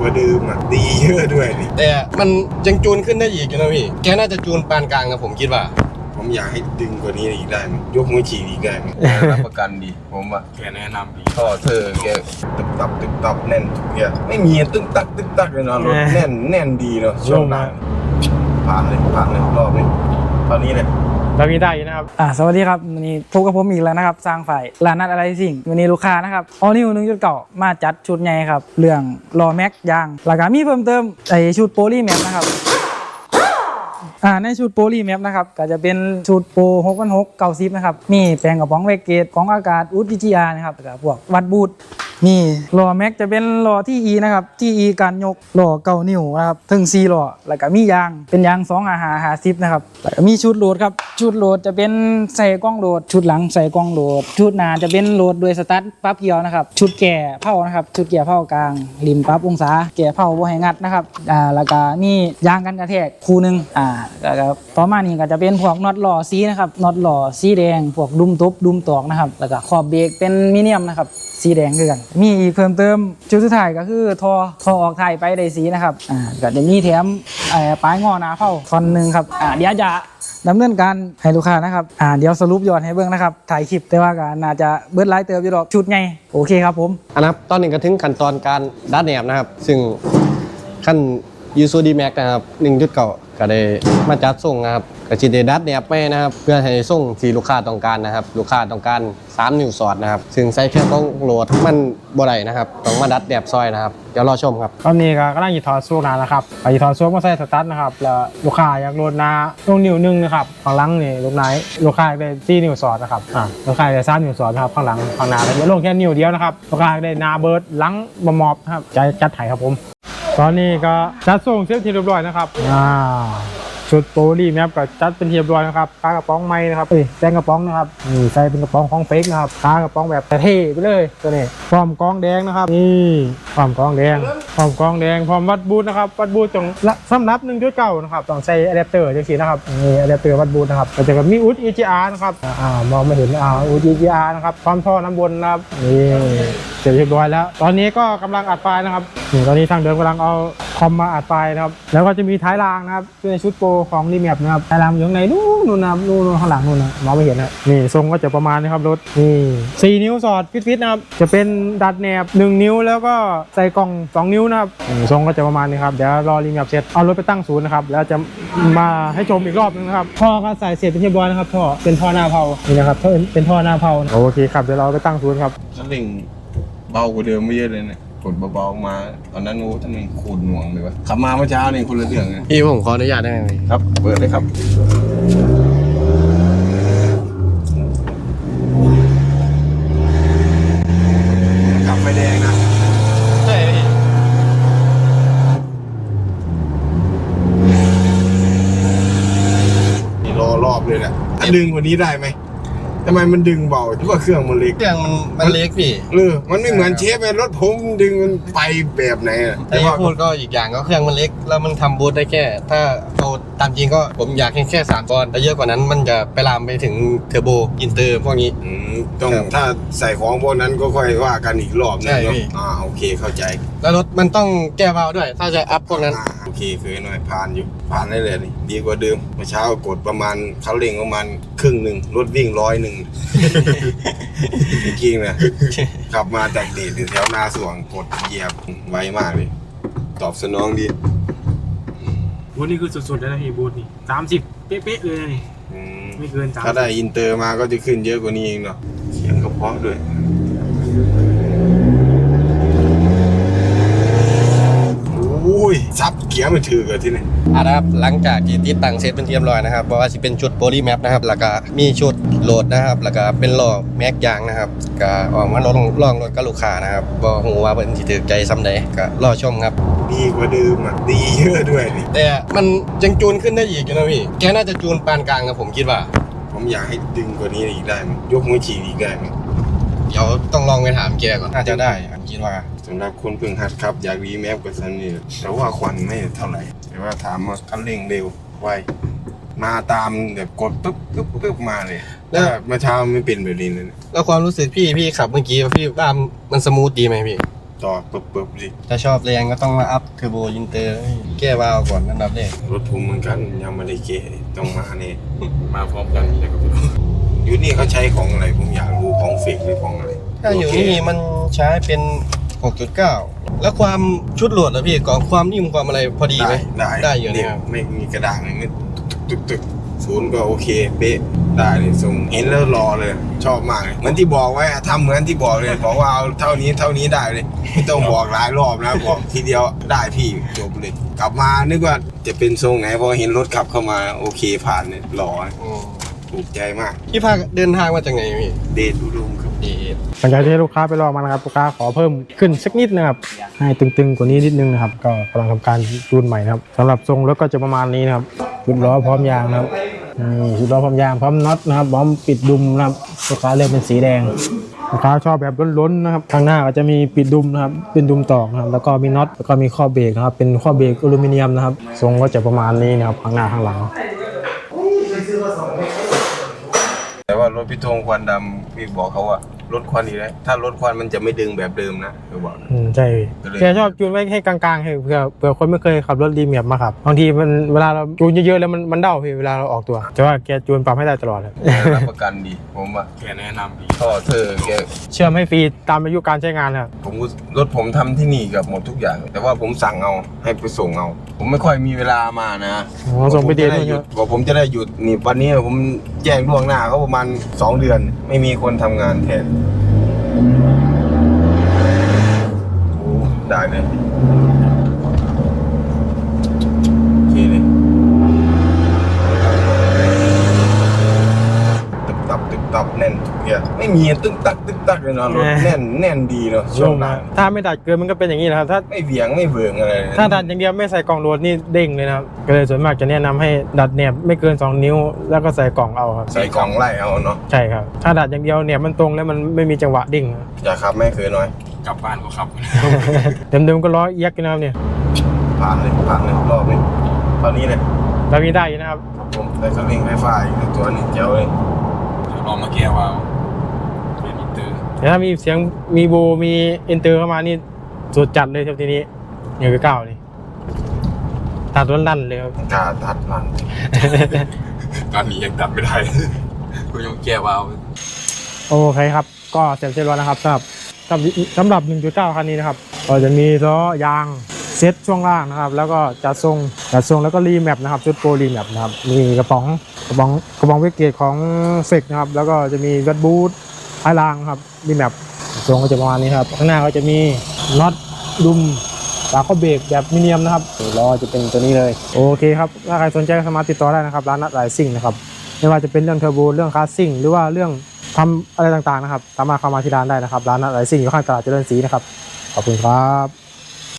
กว่าเดิมอะดีเยอะด้วยนี่แต่มันยังจูนขึ้นได้อีกนะพี่แกน่าจะจูนปานกลางนะผมคิดว่า ผมอยากให้ดึงกว่านี้อีกได้ไหมยกมือฉีดอีกได้ไหมรับประกันดีผมอะแกแนะนำดีท่อเธอแกตึบตับตึบตับแน่นทุกอย่างไม่มีตึ้งตักตึ้งตักเลยเนาะรถแน่นแน่นดีเนาะช่วงล่าผ่านเลยผ่านเลยรอบนี้ตอนนี้เลย เรามีได้นะครับ อ่าสวัสดีครับวันนี้พบกับผมอีกแล้วนะครับ สร้างฝ่ายร้านนัดอะไรสิ่ง วันนี้ลูกค้านะครับออนิวหนึ่งจุดเก่ามาจัดชุดใหญ่ครับ เรื่องรอแม็กยางแล้วก็มีเพิ่มเติมไอชุดโพลีแม็กนะครับอ่าในชุดโพลีแม็กนะครับก็จะเป็นชุดโปรหกพันหกเก้าสิบนะครับมีแปลงกระป๋องเวกเกตกล่องอากาศอุดดิจิอาร์นะครับแล้วก็พวกวัดบูท นี่หล้อแม็กจะเป็นหล้อที่ E นะครับ ที่ E การยกหล้อเก้านิ้วนะครับถึง4ล้อแล้วก็มียางเป็นยาง2อาหาหาซิปนะครับแล้วก็มีชุดโหลดครับชุดโหลดจะเป็นใส่กล้องโหลด ชุดหลังใส่กล้องโหลด ชุดหน้าจะเป็นโหลดโดยสตาร์ทปั๊บเกียวนะครับชุดแก่เผานะครับชุดแก่เผากลางริมปั๊บองศาแก่เผาบ่ให้งัดนะครับอ่าแล้วก็มียางกันกระแทกคู่หนึ่งอ่าแล้วก็ต่อมานี่ก็จะเป็นพวกน็อตล้อสีนะครับน็อตล้อสีแดงพวกดุมตบดุมตอกนะครับแล้วก็ขอบเบรกเป็นมิเนียมนะครับ สีแดงด้วยกัน มีอีกเพิ่มเติมจุดสุดท้ายก็คือทอทอออกไทยไปได้สีนะครับอ่าก็จะมีแถมเอ่อปลายงอหนาเผาทอนหนึ่งครับอ่าเดี๋ยวจะดำเนินการให้ลูกค้านะครับ อ่า เดี๋ยวสรุปยอดให้เบิ่งนะครับ ถ่ายคลิปแต่ว่าก็น่าจะเบิร์ดไลายเติมอยู่ดอกชุดไง โอเคครับผมอันนับตอนนี้ก็ถึงขั้นตอนการดัดแหนบนะครับ ซึ่งขั้นยูซูดีแม็กนะครับหนึ่งจุดเก่าก็ได้มาจัดส่งนะครับ ก็จิได้ดัดแหนบไปนะครับเพื่อให้ส่งที่ลูกค้าต้องการนะครับ ลูกค้าต้องการ 3 นิ้วสอดนะครับซึ่งใช้แค่ต้องโหลดมันบ่ได้นะครับต้องมาดัดแหนบซอยนะครับเดี๋ยวรอชมครับตอนนี้ก็กำลังหยิบถอดซูกนานะครับไปหยิบถอดซูกมาใส่สตาร์ทนะครับแล้วลูกค้าอยากโหลดนาลงนิ้วหนึงนะครับข้างหลังนี่ลูกไหนลูกค้าได้ที่นิ้วสอดนะครับอ่าลูกค้าได้สามนิ้วสอดนะครับข้างหลังข้างหน้าแล้วลงแค่นิ้วเดียวนะครับลูกค้าได้นาเบิร์ดหลังบะมอบครับจะจัดไถครับผม ตอนนี้ก็จัดส่งเสร็จที่เรียบร้อยนะครับอ่า ชุดโปรลีแมปก็จัดเป็นเทียบร้อยนะครับคากระป๋องไม้นะครับเอ้ยแซงกระป๋องนะครับนี่ใส่เป็นกระป๋องของเฟกนะครับคากระป๋องแบบเท่ไปเลยตัวนี้พร้อมกองแดงนะครับนี่พร้อมกองแดงพร้อมกองแดงพร้อมวัดบูทนะครับวัดบูทตรงสำรับหนึ่งจุดเก้านะครับต้องใส่อะแดปเตอร์จังสีนะครับนี่อะแดปเตอร์วัดบูทนะครับก็จะมีอุด EGR นะครับอ่ามองไม่เห็นอ่าอุด EGR นะครับพร้อมท่อน้ำบนนะครับนี่เสร็จเรียบร้อยแล้ว ตอนนี้ก็กำลังอัดไฟนะครับนี่ตอนนี้ทางเดิมกำลังเอาคอมมาอัดไฟนะครับแล้วก็จะมีท้ายรางนะครับในชุดโปรของรีแมปนะครับท้ายรางอยู่ข้างในนู่นนู่นนะครับนู่นนู่นข้างหลังนู่นนะมองไม่เห็นนะนี่ทรงก็จะประมาณนี้ครับรถนี่สี่นิ้วสอดฟิตๆนะครับจะเป็นดัดแหนบหนึ่งนิ้วแล้วก็ใส่กล่องสองนิ้วนะครับนี่ทรงก็จะประมาณนี้ครับ เดี๋ยวรอรีแมปเสร็จเอารถไปตั้งศูนย์นะครับ แล้วจะมาให้ชมอีกรอบนึงนะครับท่อก็ใส่เสร็จเป็นที่เรียบร้อยนะครับท่อเป็นท่อหน้าเผานี่นะครับท่อเป็นท่อหน้าเผาโอเคครับเดี๋ยวเราไปตั้งศูนย์ครับท่านเร่งเบากว่าเดิมไม่เยอะเลยเนี่ยกดเบาๆมา ตอนนั้นโอ้ท่านเร่งขูดหน่วงเลยวะขับมาเมื่อเช้านี่คนละเรื่องเลยพี่ผมขออนุญาตได้ไหมครับ เปิดเลยครับขับไฟแดงนะ ใช่พี่ นี่ร อรอบเลยแหละอะดึงกว่านี้ได้ไหมทำไมมันดึงเบาที่ว่าเครื่องมันเล็กเครื่องมันมันเล็กพี่เออมันไม่เหมือนเชฟไอ้รถผมดึงมันไปแบบไหนอะแต่ที่พูดก็อีกอย่างก็เครื่องมันเล็ก แล้วมันทำบูทได้แค่ ถ้าเอาตามจริงก็ผมอยากให้แค่สามตอนแต่เยอะกว่านั้นมันจะไปลามไปถึงเทอร์โบอินเตอร์พวกนี้อืมต้องครับถ้าใส่ของพวกนั้นก็ค่อยว่ากันอีกรอบนึงใช่เนาะพี่อ่าโอเคเข้าใจ แล้วรถมันต้องแก้วาล์วด้วย ถ้าจะอัพพวกนั้นอ่าโอเคเคยหน่อยผ่านอยู่ผ่านได้เลยนี่ดีกว่าเดิมเมื่อเช้ากดประมาณเขาเร่งประมาณครึ่งหนึ่งรถวิ่งร้อยหนึ่ง จริงๆนะขับมาจากเดชอยู่แถวหน้าสวงกดเหยียบไวมากเลย ตอบสนองดีบูธนี่คือสุดๆแล้วนะพี่บูธนี่สามสิบเป๊ะๆเลยนะนี่อืมไม่เกินสามถ้าได้อินเตอร์มาก็จะขึ้นเยอะกว่านี้เองเนาะเสียงก็เพราะด้วย โอ้ยซับเกียร์ไม่ถือกันที่นี่อะนะครับหลังจากที่ติดตั้งเสร็จเป็นที่เรียบร้อยนะครับเพราะว่าจะเป็นชุดโพลีแมปนะครับแล้วก็มีชุดโหลดนะครับแล้วก็เป็นล้อแม็กยางนะครับก็ออกมาลองลองรถกับลูกค้านะครับบ่ฮู้ว่าเพิ่นสิถูกใจซ้ำใดก็รอชมครับดีกว่าเดิมอะดีเยอะด้วยนี่แต่มันยังจูนขึ้นได้อีกนะพี่แกน่าจะจูนปานกลางนะผมคิดว่า ผมอยากให้ดึงกว่านี้อีกได้ไหมยกมือฉีดอีกได้ไหม เดี๋ยวต้องลองไปถามแกก่อนน่าจะได้ผมคิดว่า สำหรับคนเพิ่งหัดครับ อยากรีแมปกับซันนี่แต่ว่าควันไม่เท่าไหร่ แต่ว่าถามว่าคันเร่งเร็วไวมาตามแบบกดปุ๊บปุ๊บปุ๊บมาเลยแล้แล้ววเมื่อเช้าไม่เป็นแบบนี้เลยนะแล้วความรู้สึกพี่พี่ขับเมื่อกี้พี่ว่ามันสมูทดีไหมพี่ ต่อปึ๊บปึ๊บๆดิถ้าชอบแรงก็ต้องมาอัพเทอร์โบอินเตอร์แก้วาล์วก่อนอันดับแรกรถผมเหมือนกันยังไม่ได้เกะต้องมาเนี่ยมาพร้อมกันเลยครับอยู่นี่เขาใช้ของอะไรผมอยากรู้ของเฟกหรือของอะไรถ้าอยู่โเคนี่มันใช้เป็น 6.9 แล้วความชุดโหลดอะพี่ก่อนความนิ่มความอะไรพอดีไหมได้ได้อยู่เนี่เนี่ยยไม่มีกระดาษไม่ตึกตึกๆศูนย์ก็โอเคเป๊ะได้เลยส่งเห็นแล้วรอเลย ชอบมากเลยเหมือนที่บอกไว้อะทำเหมือนที่บอกเลย บอกว่าเอาเท่านี้เท่านี้ได้เลยไม่ต้องบอกหลายรอบนะบอกทีเดียวได้พี่จบเลยกลับมานึกว่าจะเป็นทรงไหนพอเห็นรถขับเข้ามาโอเคผ่านเนี่ยรอ ถูกใจมากพี่พาเดินทางมาจากไหนพี่เดทอุดมครับดีหลังจากที่ลูกค้าไปลองมานะครับลูกค้าขอเพิ่มขึ้นสักนิดนะครับให้ตึงๆกว่านี้นิดนึงนะครับ ก็กำลังทำการจูนใหม่นะครับสำหรับทรงรถก็จะประมาณนี้นะครับชุดล้อพร้อมยางนะครับนี่ชุดล้อพร้อมยางพร้อมน็อตนะครับพร้อมปิดดุมนะครับลูกค้าเลือกเป็นสีแดงลูกค้าชอบแบบล้นๆนะครับข้างหน้าก็จะมีปิดดุมนะครับเป็นดุมตอกนะครับแล้วก็มีน็อตแล้วก็มีข้อเบรกนะครับเป็นข้อเบรกอลูมิเนียมนะครับทรงก็จะประมาณนี้นะครับข้างหน้าข้างหลัง แต่ว่า รถพี่ธงควันดำพี่บอกเขาว่าลดควันอีกแล้วถ้าลดควันมันจะไม่ดึงแบบเดิมนะเขาบอกอืมใช่ก็เลย แกชอบจูนไว้ให้กลางๆให้เผื่อเผื่อคนไม่เคยขับรถดีเมียบมาขับบางทีมันเวลาเราจูนเยอะๆแล้วมันมันเด้าพี่เวลาเราออกตัวแต่ว่าแกจูนปรับให้ได้ตลอดเลยรับประกันดีผมว่าแกแนะนำดีท่อเธอแก เชื่อมให้ฟรีตามอายุการใช้งานครับผมก็รถผมทำที่นี่เกับหมดทุกอย่าง แต่ว่าผมสั่งเอาให้ไปส่งเอา ผมไม่ค่อยมีเวลามานะอ๋อส่งไปเดทผมจะด้วยหยุเยดอะบอกผมจะได้หยุดนี่วันนี้ผมแจ้งล่วงหน้าเขาประมาณสองเดือน ไม่มีคนทำงานแทนโอ้ได้เลยโอเคเลยตึบตับตึบตับแน่นทุกอย่า งไม่มีตึ๊กตักตึ๊กตักเลยเนาะรถแน่นแน่นดีเนาะช่ช่ววงงหลันะงถ้าไม่ดัดเกินมันก็เป็นอย่างนี้นะครับถ้าไม่เบี่ยงไม่เบื่องอะไรเลยถ้าดัดอย่างเดียวไม่ใส่กล่องโหลดนี่เด้งเลยนะครับก็เลยส่วนมากจะแนะนำให้ดัดแหนบไม่เกิน 2 นิ้ว แล้วก็ใส่กล่องเอาครับใส่กล่องไล่เอาเนาะใช่ครับถ้าดัดอย่างเดียวเนี่ยมันตรงแล้วมันไม่มีจังหวะดิ้งครับอย่าขับไม่เคยน้อยกลับบ้านก็ขับเดิมๆก็ล้อเอียกอยู่นะครับเนี่ยผ่านเลยผ่านเลยรอบนี้ตอนนี้เลยเรามีได้อยู่นะครับครับผมได้สลิงไฟฟ้าอีกหนึ่งตัวหนึงเจ๋วเลยเดี๋ยวลองมาแก้วาล์วเป็นอินเตอร์ แต่ถ้ามีเสียงมีโบมีเอนเตอร์เข้ามานี่สุดจัดเลยครับทีนี้อย่างที่เก้านี่ตัดล้นลั่นเลยครับกาตัดมันตอนนี้ยังตัดไม่ได้กูยังแก้วาล์วโอเคครับ ก็เสร็จเรียบร้อยนะครับสำหรับสำหรับสำหรับ 1.9 คันนี้นะครับ ก็จะมีล้อยางเซ็ตช่วงล่างนะครับ แล้วก็จัดทรงจัดทรงแล้วก็รีแมปนะครับ ชุดโปรรีแมปนะครับ มีกระป๋องกระป๋องกระป๋องเวกเกตของเฟกนะครับ แล้วก็จะมีวัดบูท ท้ายรางครับรีแมปทรงก็จะประมาณนี้ครับ ข้างหน้าก็จะมีน็อตดุมฝาข้อเบรกแบบมิเนียมนะครับล้อจะเป็นตัวนี้เลย โอเคครับ ถ้าใครสนใจก็สามารถติดต่อได้นะครับ ร้านนัดหลายสิ่งนะครับ ไม่ว่าจะเป็นเรื่องเทอร์โบ เรื่องคลาสซิ่ง หรือว่าเรื่องทำอะไรต่างๆนะครับ สามารถเข้ามาที่ร้านได้นะครับ ร้านนัดหลายสิ่งอยู่ข้างตลาดเจริญศรีนะครับ ขอบคุณครับ